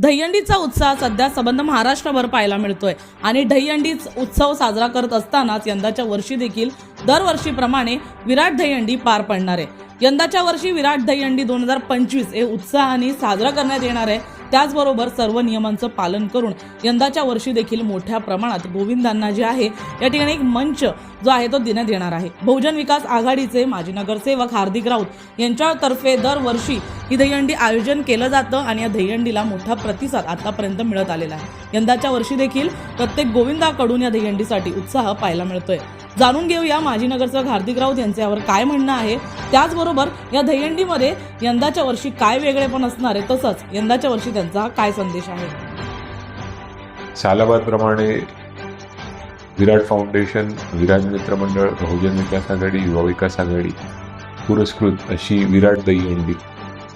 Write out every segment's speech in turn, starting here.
दहीहंडीचा उत्साह सध्या संबंध महाराष्ट्रभर पाहायला मिळतोय. आणि दहीहंडीच उत्सव साजरा करत असतानाच यंदाच्या वर्षी देखील दरवर्षीप्रमाणे विराट दहीहंडी पार पडणार आहे. यंदाच्या वर्षी विराट दहीहंडी दोन हजार पंचवीस हे उत्साहाने साजरा करण्यात येणार आहे. त्याचबरोबर सर्व नियमांचं पालन करून यंदाच्या वर्षी देखील मोठ्या प्रमाणात गोविंदांना जे आहे या ठिकाणी एक मंच जो आहे तो देण्यात येणार आहे. बहुजन विकास आघाडीचे माजी नगरसेवक हार्दिक राऊत यांच्यातर्फे दरवर्षी ही दहीहंडी आयोजन केलं जातं आणि या दहीहंडीला मोठा प्रतिसाद आतापर्यंत मिळत आलेला आहे. यंदाच्या वर्षी देखील प्रत्येक गोविंदाकडून या दहीहंडीसाठी उत्साह पाहायला मिळतोय. जाणून घेऊया माजी नगरसेवक हार्दिक राऊत यांचे यावर काय म्हणणं आहे. त्याचबरोबर या दहीहंडीमध्ये यंदाच्या वर्षी काय वेगळेपण असणार आहे तसंच यंदाच्या वर्षी त्यांचा हा काय संदेश आहे? सालाबादप्रमाणे विराट फाउंडेशन विराट मित्र मंडळ बहुजन विकास आघाडी युवा विकास आघाडी पुरस्कृत अशी विराट दहीहंडी.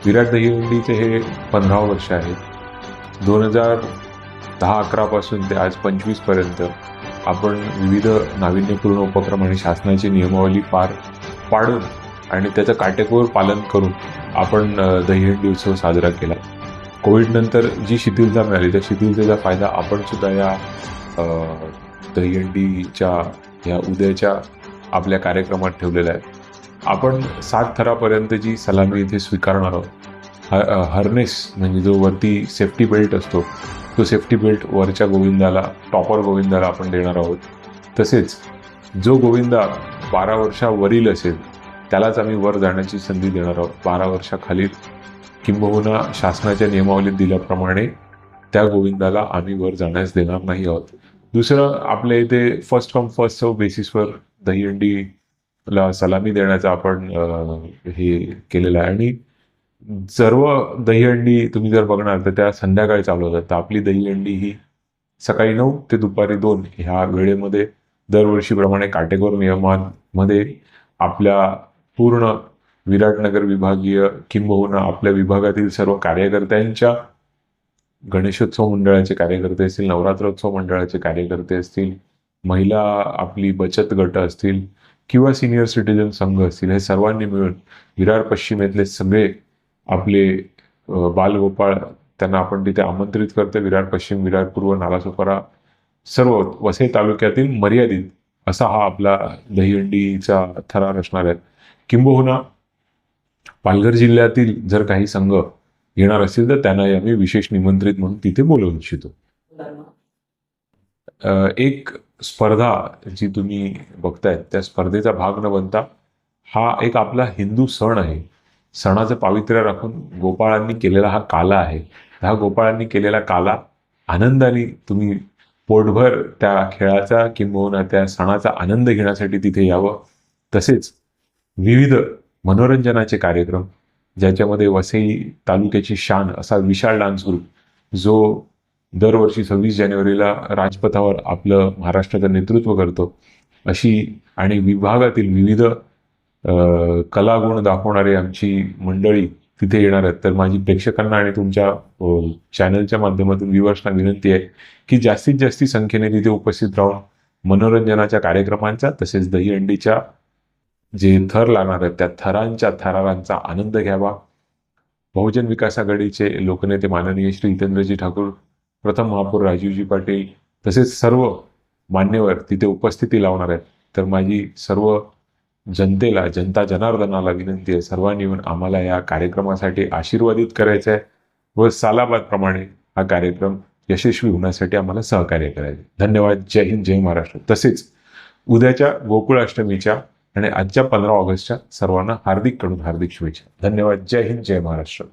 विराट दहीहंडीचे हे पंधरा वर्ष आहे दोन हजार दहा अकरापासून ते आज पंचवीसपर्यंत आपण विविध नाविन्यपूर्ण उपक्रम आणि शासनाची नियमावली पार पाडून आणि त्याचं काटेकोर पालन करून आपण दहीहंडी उत्सव साजरा केला. कोविडनंतर जी शिथिलता मिळाली त्या शिथिलतेचा फायदा आपण सुद्धा या दहीहंडीच्या या उद्याच्या आपल्या कार्यक्रमात ठेवलेला आहे. आपण सात थरापर्यंत जी सलामी इथे स्वीकारणार आहोत ह हर्नेस म्हणजे जो वरती सेफ्टी बेल्ट असतो तो सेफ्टी बेल्ट वरच्या गोविंदाला टॉपर गोविंदाला आपण देणार आहोत. तसेच जो गोविंदा बारा वर्षावरील असेल त्यालाच आम्ही वर जाण्याची संधी देणार आहोत. बारा वर्षाखालील किंबहुना शासनाच्या नियमावलीत दिल्याप्रमाणे त्या गोविंदाला आम्ही वर जाण्यास देणार नाही आहोत. दुसरं आपल्या इथे फर्स्ट कम फर्स्ट सर्व बेसिसवर दहीहंडीला सलामी देण्याचा आपण हे केलेलं आहे. आणि सर्व दहीहंडी तुम्ही जर बघणार तर त्या संध्याकाळी चालू होतात. तर आपली दहीहंडी ही सकाळी नऊ ते दुपारी दोन ह्या वेळेमध्ये दरवर्षीप्रमाणे काटेकोर नियमांमध्ये आपल्या पूर्ण विराटनगर विभागीय किंबहुना आपल्या विभागातील सर्व कार्यकर्त्यांच्या गणेशोत्सव मंडळाचे कार्यकर्ते असतील नवरात्रोत्सव मंडळाचे कार्यकर्ते असतील महिला आपली बचत गट असतील किंवा सिनियर सिटीजन संघ असतील हे सर्वांनी मिळून विरार पश्चिमेतले सगळे आपले बालगोपाळ त्यांना आपण तिथे आमंत्रित करतो. विरार पश्चिम विरार पूर्व नालासोपारा सर्व वसई तालुक्यातील मर्यादित असा हा आपला दहीहंडीचा थरार असणार आहे. किंबहुना पालघर जिल्ह्यातील जर काही संघ येणार असतील तर त्यांना आम्ही विशेष निमंत्रित म्हणून तिथे बोलवू इच्छितो. एक स्पर्धा जी तुम्ही बघताय त्या स्पर्धेचा भाग न बनता हा एक आपला हिंदू सण आहे. सणाचं पावित्र्य राखून गोपाळांनी केलेला हा काला आहे. हा गोपाळांनी केलेला काला आनंदाने तुम्ही पोटभर त्या खेळाचा किंबहुना त्या सणाचा आनंद घेण्यासाठी तिथे यावं. तसेच विविध मनोरंजनाचे कार्यक्रम ज्याच्यामध्ये वसई तालुक्याची शान असा विशाल डान्स ग्रुप जो दरवर्षी सव्वीस जानेवारीला राजपथावर आपलं महाराष्ट्राचं नेतृत्व करतो. अशी आणि विभागातील विविध कलागुण दाखवणारी आमची मंडळी तिथे येणार आहेत. तर माझी प्रेक्षकांना आणि तुमच्या चॅनलच्या माध्यमातून व्ह्युअर्सना विनंती आहे की जास्तीत जास्त संख्येने तिथे उपस्थित राहून मनोरंजनाच्या कार्यक्रमांचा तसेच दहीहंडीच्या जे थर लागणार आहेत त्या थरांच्या थरारांचा आनंद घ्यावा. बहुजन विकास आघाडीचे लोकनेते माननीय श्री हितेंद्रजी ठाकूर प्रथम महापौर राजीवजी पाटील तसेच सर्व मान्यवर तिथे उपस्थिती लावणार आहेत. तर माझी सर्व जनतेला जनता जनार्दनाला विनंती आहे. सर्वांनी येऊन आम्हाला या कार्यक्रमासाठी आशीर्वादित करायचं आहे व सालाबादप्रमाणे हा कार्यक्रम यशस्वी होण्यासाठी आम्हाला सहकार्य करायचे धन्यवाद. जय हिंद जय महाराष्ट्र. तसेच उद्याच्या गोकुळाष्टमीच्या आणि आजच्या पंधरा ऑगस्टच्या सर्वांना हार्दिककडून हार्दिक शुभेच्छा. धन्यवाद. जय हिंद जय महाराष्ट्र.